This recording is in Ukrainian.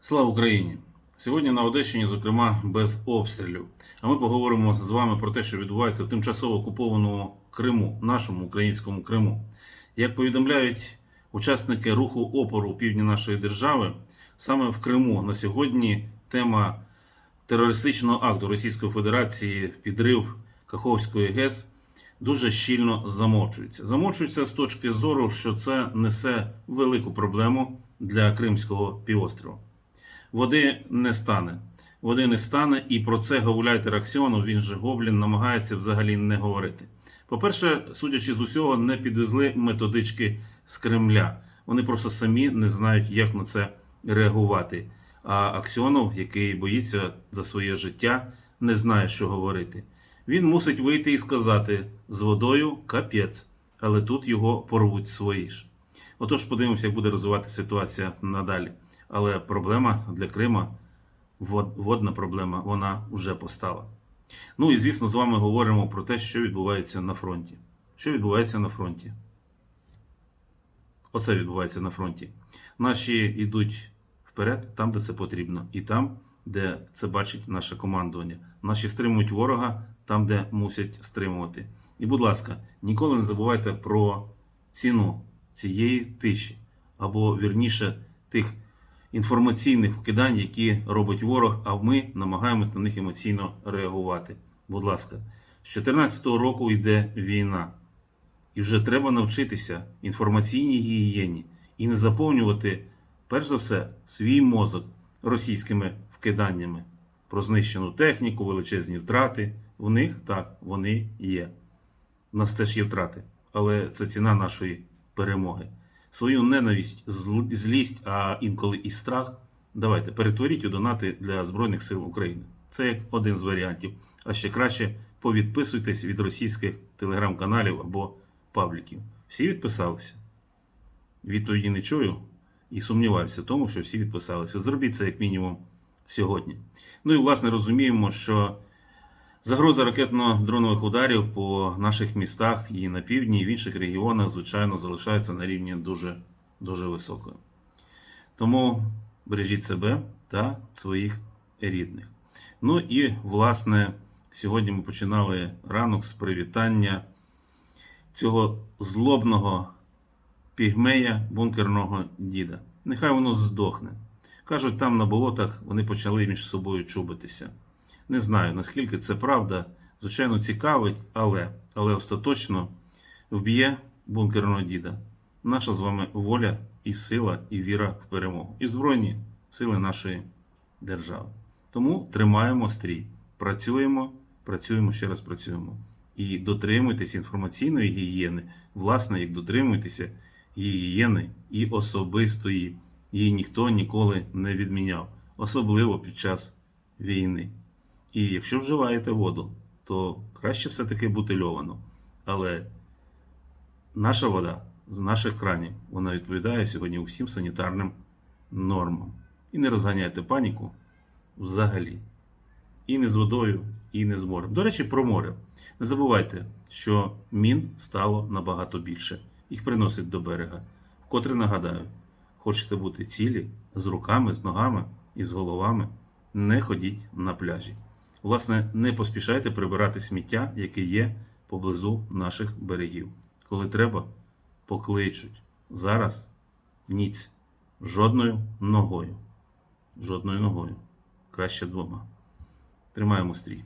Слава Україні! Сьогодні на Одещині, зокрема, без обстрілів. А ми поговоримо з вами про те, що відбувається в тимчасово окупованому Криму, нашому українському Криму. Як повідомляють учасники руху опору півдні нашої держави, саме в Криму на сьогодні тема терористичного акту Російської Федерації підрив Каховської ГЕС дуже щільно замовчується. Замовчується з точки зору, що це несе велику проблему для Кримського півострова. Води не стане. Води не стане, і про це гауляйтер Аксіонов, він же Гоблін, намагається взагалі не говорити. По-перше, судячи з усього, не підвезли методички з Кремля. Вони просто самі не знають, як на це реагувати. А Аксіонов, який боїться за своє життя, не знає, що говорити. Він мусить вийти і сказати: з водою капець, але тут його порвуть свої ж. Отож, подивимося, як буде розвиватися ситуація надалі. Але проблема для Крима, водна проблема, вона вже постала. Ну і звісно, з вами говоримо про те, що відбувається на фронті. Що відбувається на фронті? Оце відбувається на фронті. Наші йдуть вперед, там, де це потрібно, і там, де це бачить наше командування. Наші стримують ворога там, де мусять стримувати. І, будь ласка, ніколи не забувайте про ціну цієї тиші, або вірніше тих інформаційних вкидань, які робить ворог, а ми намагаємось на них емоційно реагувати. Будь ласка, з 2014 року йде війна, і вже треба навчитися інформаційній гігієні і не заповнювати, перш за все, свій мозок російськими вкиданнями про знищену техніку, величезні втрати. В них так, вони є. У нас теж є втрати, але це ціна нашої перемоги. Свою ненависть, злість, а інколи і страх. Давайте перетворіть у донати для Збройних сил України. Це як один з варіантів. А ще краще повідписуйтесь від російських телеграм-каналів або пабліків. Всі відписалися? Відповіді не чую і сумніваюся в тому, що всі відписалися. Зробіть це як мінімум сьогодні. Ну і власне розуміємо, що Загроза ракетно-дронових ударів по наших містах і на півдні, і в інших регіонах, звичайно, залишається на рівні дуже, дуже високою. Тому бережіть себе та своїх рідних. Ну і, власне, сьогодні ми починали ранок з привітання цього злобного пігмея бункерного діда. Нехай воно здохне. Кажуть, там на болотах вони почали між собою чубитися. Не знаю, наскільки це правда. Звичайно, цікавить, але, але остаточно вб'є бункерного діда. Наша з вами воля і сила, і віра в перемогу. І збройні сили нашої держави. Тому тримаємо стрій, працюємо, працюємо, ще раз працюємо. І дотримуйтесь інформаційної гігієни, власне, як дотримуйтеся гігієни і особистої. Її ніхто ніколи не відміняв, особливо під час війни. І якщо вживаєте воду, то краще все-таки бутильовано. Але наша вода з наших кранів вона відповідає сьогодні усім санітарним нормам. І не розганяйте паніку взагалі. І не з водою, і не з морем. До речі, про море. Не забувайте, що мін стало набагато більше. Їх приносять до берега. Вкотре нагадаю, хочете бути цілі з руками, з ногами і з головами, не ходіть на пляжі. Власне, не поспішайте прибирати сміття, яке є поблизу наших берегів. Коли треба, покличуть. Зараз ніць жодною ногою. Жодною ногою. Краще двома. Тримаємо стрій.